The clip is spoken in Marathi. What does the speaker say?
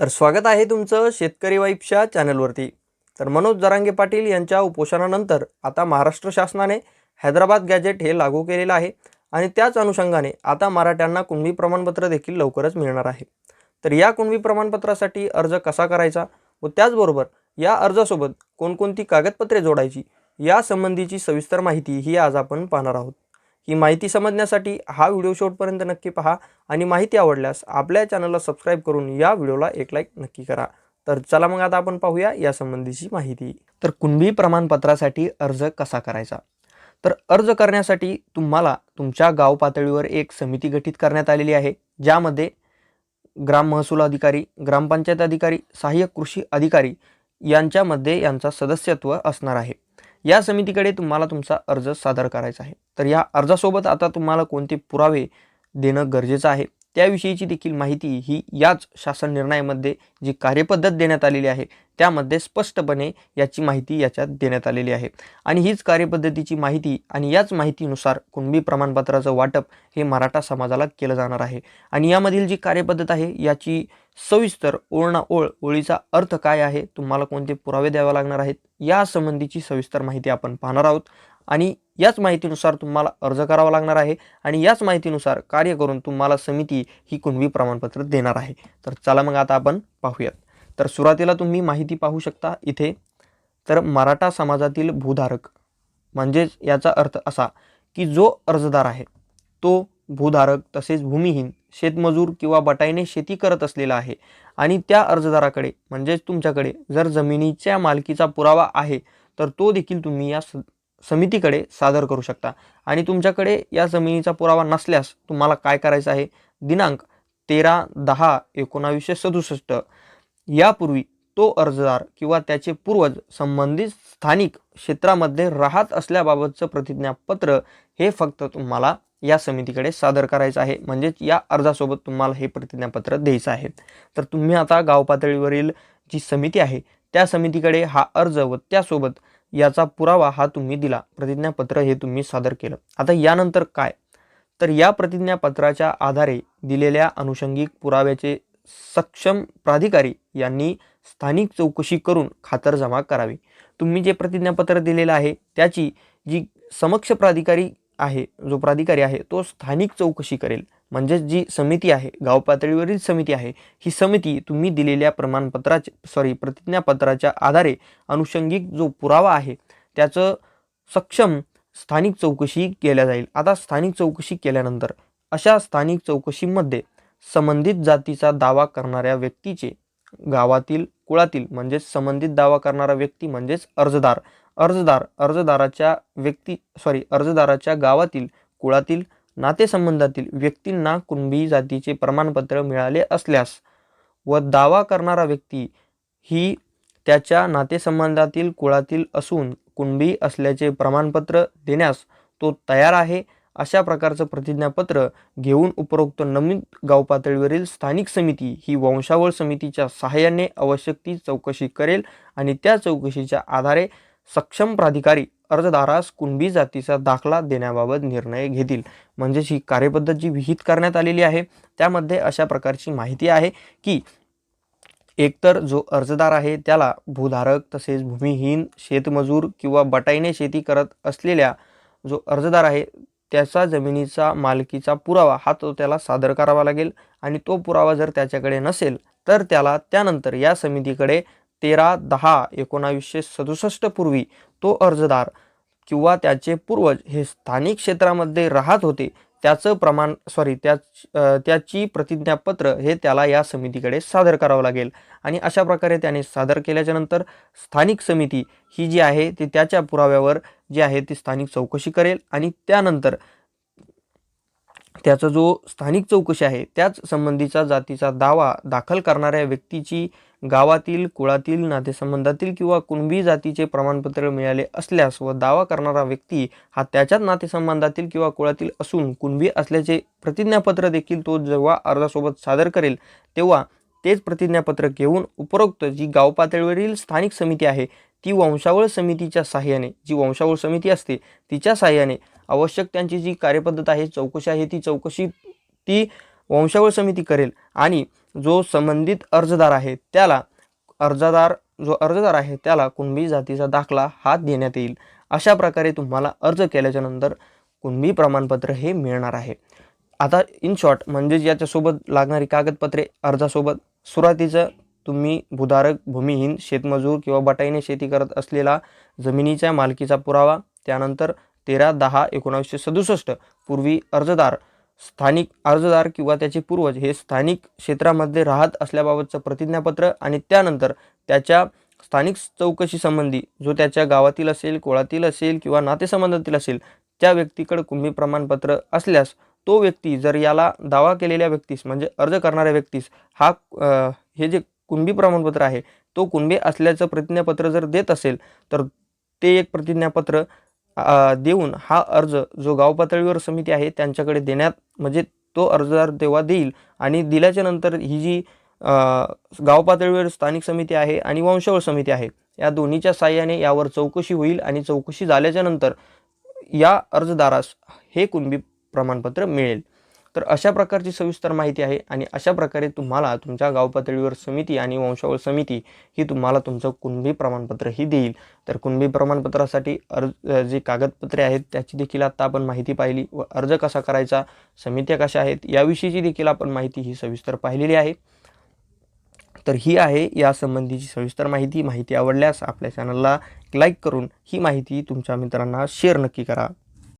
तर स्वागत आहे तुमचं शेतकरी वाईफच्या चॅनलवरती. तर मनोज जरांगे पाटील यांच्या उपोषणानंतर आता महाराष्ट्र शासनाने हैदराबाद गॅजेट हे लागू केलेलं आहे आणि त्याच अनुषंगाने आता मराठ्यांना कुणबी प्रमाणपत्र देखील लवकरच मिळणार आहे. तर या कुणबी प्रमाणपत्रासाठी अर्ज कसा करायचा व त्याचबरोबर या अर्जासोबत कोणकोणती कागदपत्रे जोडायची या संबंधीची सविस्तर माहिती ही आज आपण पाहणार आहोत. ही माहिती समजण्यासाठी हा व्हिडिओ शेवटपर्यंत नक्की पहा आणि माहिती आवडल्यास आपल्या चॅनलला सबस्क्राईब करून या व्हिडिओला एक लाईक नक्की करा. तर चला मग आता आपण पाहूया या संबंधीची माहिती. तर कुणबी प्रमाणपत्रासाठी अर्ज कसा करायचा? तर अर्ज करण्यासाठी तुम्हाला तुमच्या गाव पातळीवर एक समिती गठीत करण्यात आलेली आहे ज्यामध्ये ग्राम महसूल अधिकारी ग्रामपंचायत अधिकारी सहाय्यक कृषी अधिकारी यांच्यामध्ये यांचा सदस्यत्व असणार आहे. या समितीकडे तुम्हाला तुमचा अर्ज सादर करायचा आहे. तर या अर्जासोबत आता तुम्हाला कोणते पुरावे देणं गरजेचं आहे? त्याविषयीची देखील माहिती ही याच शासन निर्णयामध्ये जी कार्यपद्धत देण्यात आलेली आहे त्यामध्ये स्पष्टपणे याची माहिती याच्यात देण्यात आलेली आहे. आणि हीच कार्यपद्धतीची माहिती आणि याच माहितीनुसार कुणबी प्रमाणपत्राचं वाटप हे मराठा समाजाला केलं जाणार आहे. आणि यामधील जी कार्यपद्धत आहे याची सविस्तर ओळ ना ओळ ओळीचा अर्थ काय आहे तुम्हाला कोणते पुरावे द्यावे लागणार आहेत या संबंधीची सविस्तर माहिती आपण पाहणार आहोत. आणि याच माहितीनुसार तुम्हाला अर्ज करावा लागणार आहे आणि याच माहितीनुसार कार्य करून तुम्हाला समिती ही कुणबी प्रमाणपत्र देणार आहे. तर चला मग आता आपण पाहूयात. तर सुरुवातीला तुम्ही माहिती पाहू शकता इथे. तर मराठा समाजातील भूधारक म्हणजेच याचा अर्थ असा की जो अर्जदार आहे तो भूधारक तसेच भूमिहीन शेतमजूर किंवा बटाईने शेती करत असलेला आहे आणि त्या अर्जदाराकडे म्हणजेच तुमच्याकडे जर जमिनीच्या मालकीचा पुरावा आहे तर तो देखील तुम्ही या स समितीकडे सादर करू शकता. आणि तुमच्याकडे या जमिनीचा पुरावा नसल्यास तुम्हाला काय करायचं आहे? दिनांक तेरा दहा एकोणावीसशे सदुसष्ट. यापूर्वी तो अर्जदार किंवा त्याचे पूर्वज संबंधित स्थानिक क्षेत्रामध्ये राहत असल्याबाबतचं प्रतिज्ञापत्र हे फक्त तुम्हाला या समितीकडे सादर करायचं आहे. म्हणजेच या अर्जासोबत तुम्हाला हे प्रतिज्ञापत्र द्यायचं आहे. तर तुम्ही आता गाव पातळीवरील जी समिती आहे त्या समितीकडे हा अर्ज व त्यासोबत याचा पुरावा हा तुम्ही दिला. प्रतिज्ञापत्र हे तुम्ही सादर केलं. आता यानंतर काय? तर या प्रतिज्ञापत्राच्या आधारे दिलेल्या अनुषंगिक पुराव्याचे सक्षम प्राधिकारी यांनी स्थानिक चौकशी करून खातरजमा करावी. तुम्ही जे प्रतिज्ञापत्र दिलेलं आहे त्याची जी समक्ष प्राधिकारी आहे जो प्राधिकारी आहे तो स्थानिक चौकशी करेल. म्हणजेच जी समिती आहे गाव पातळीवरील समिती आहे ही समिती तुम्ही दिलेल्या प्रमाणपत्राचे सॉरी प्रतिज्ञापत्राच्या आधारे अनुषंगिक जो पुरावा आहे त्याचं सक्षम स्थानिक चौकशी केल्या जाईल. आता स्थानिक चौकशी केल्यानंतर अशा स्थानिक चौकशीमध्ये संबंधित जातीचा दावा करणाऱ्या व्यक्तीचे गावातील कुळातील म्हणजेच संबंधित दावा करणारा व्यक्ती म्हणजेच अर्जदार. अर्जदार अर्जदाराच्या व्यक्ती सॉरी अर्जदाराच्या गावातील कुळातील नातेसंबंधातील व्यक्तींना कुणबी जातीचे प्रमाणपत्र मिळाले असल्यास व दावा करणारा व्यक्ती ही त्याच्या नातेसंबंधातील कुळातील असून कुणबी असल्याचे प्रमाणपत्र देण्यास तो तयार आहे अशा प्रकारचं प्रतिज्ञापत्र घेऊन उपरोक्त नमित गाव पातळीवरील स्थानिक समिती ही वंशावळ समितीच्या सहाय्याने आवश्यक ती चौकशी करेल आणि त्या चौकशीच्या आधारे सक्षम प्राधिकारी अर्जदारास कुणबी जातीचा दाखला देण्याबाबत निर्णय घेतील. म्हणजेच ही कार्यपद्धत जी विहित करण्यात आलेली आहे त्यामध्ये अशा प्रकारची माहिती आहे की एकतर जो अर्जदार आहे त्याला भूधारक तसेच भूमिहीन शेतमजूर किंवा बटाईने शेती करत असलेल्या जो अर्जदार आहे त्याचा जमिनीचा मालकीचा पुरावा हा तो त्याला सादर करावा लागेल. आणि तो पुरावा जर त्याच्याकडे नसेल तर त्याला त्यानंतर या समितीकडे तेरा दहा एकोणावीसशे सदुसष्ट पूर्वी तो अर्जदार किंवा त्याचे पूर्वज हे स्थानिक क्षेत्रामध्ये राहत होते त्याचं प्रमाण सॉरी त्या त्याची प्रतिज्ञापत्र हे त्याला या समितीकडे सादर करावं लागेल. आणि अशा प्रकारे त्याने सादर केल्याच्यानंतर स्थानिक समिती ही जी आहे ती त्याच्या पुराव्यावर जी आहे ती स्थानिक चौकशी करेल. आणि त्यानंतर त्याचा जो स्थानिक चौकशी आहे त्याच संबंधीचा जातीचा दावा दाखल करणाऱ्या व्यक्तीची गावातील कुळातील नातेसंबंधातील किंवा कुणबी जातीचे प्रमाणपत्र मिळाले असल्यास व दावा करणारा व्यक्ती हा त्याच्याच नातेसंबंधातील किंवा कुळातील असून कुणबी असल्याचे प्रतिज्ञापत्र देखील तो जेव्हा अर्जासोबत सादर करेल तेव्हा तेच प्रतिज्ञापत्र घेऊन उपरोक्त जी गाव पातळीवरील स्थानिक समिती आहे ती वंशावळ समितीच्या साह्याने जी वंशावळ समिती असते तिच्या साह्याने आवश्यक त्यांची जी कार्यपद्धत आहे चौकशी आहे ती चौकशी ती वंशावळ समिती करेल. आणि जो संबंधित अर्जदार आहे त्याला अर्जदार जो अर्जदार आहे त्याला कुणबी जातीचा दाखला हा देण्यात येईल. अशा प्रकारे तुम्हाला अर्ज केल्याच्यानंतर कुणबी प्रमाणपत्र हे मिळणार आहे. आता इन शॉर्ट म्हणजेच याच्यासोबत लागणारी कागदपत्रे अर्जासोबत सुरुवातीचं तुम्ही भूधारक भूमिहीन शेतमजूर किंवा बटाईने शेती करत असलेला जमिनीच्या मालकीचा पुरावा त्यानंतर तेरा दहा एकोणावीसशे सदुसष्ट पूर्वी अर्जदार स्थानिक अर्जदार किंवा त्याचे पूर्वज हे स्थानिक क्षेत्रामध्ये राहत असल्याबाबतचं प्रतिज्ञापत्र आणि त्यानंतर त्याच्या स्थानिक चौकशी संबंधी जो त्याच्या गावातील असेल कुळातील असेल किंवा नातेसंबंधातील असेल त्या व्यक्तीकडे कुंभी प्रमाणपत्र असल्यास तो व्यक्ती जर याला दावा केलेल्या व्यक्तीस म्हणजे अर्ज करणाऱ्या व्यक्तीस हा हे जे कुणबी प्रमाणपत्र आहे तो कुणबी असल्याचं प्रतिज्ञापत्र जर देत असेल तर ते एक प्रतिज्ञापत्र देऊन हा अर्ज जो गाव पातळीवर समिती आहे त्यांच्याकडे देण्यात म्हणजे तो अर्जदार तेव्हा देईल आणि दिल्याच्या नंतर ही जी गाव पातळीवर स्थानिक समिती आहे आणि वंशावळ समिती आहे या दोन्हीच्या साह्याने यावर चौकशी होईल आणि चौकशी झाल्याच्यानंतर या अर्जदारास हे कुणबी प्रमाणपत्र मिळेल. तर अशा प्रकारची सविस्तर माहिती आहे आणि अशा प्रकारे तुम्हाला तुमच्या गाव पातळीवर समिती आणि वंशावळ समिती ही तुम्हाला तुमचं कुणबी प्रमाणपत्र ही देईल. तर कुणबी प्रमाणपत्रासाठी अर्ज जे कागदपत्रे आहेत त्याची देखील आत्ता आपण माहिती पाहिली. व अर्ज कसा करायचा समित्या कशा आहेत याविषयीची देखील आपण माहिती ही सविस्तर पाहिलेली आहे. तर ही आहे यासंबंधीची सविस्तर माहिती. माहिती आवडल्यास आपल्या चॅनलला लाईक करून ही माहिती तुमच्या मित्रांना शेअर नक्की करा.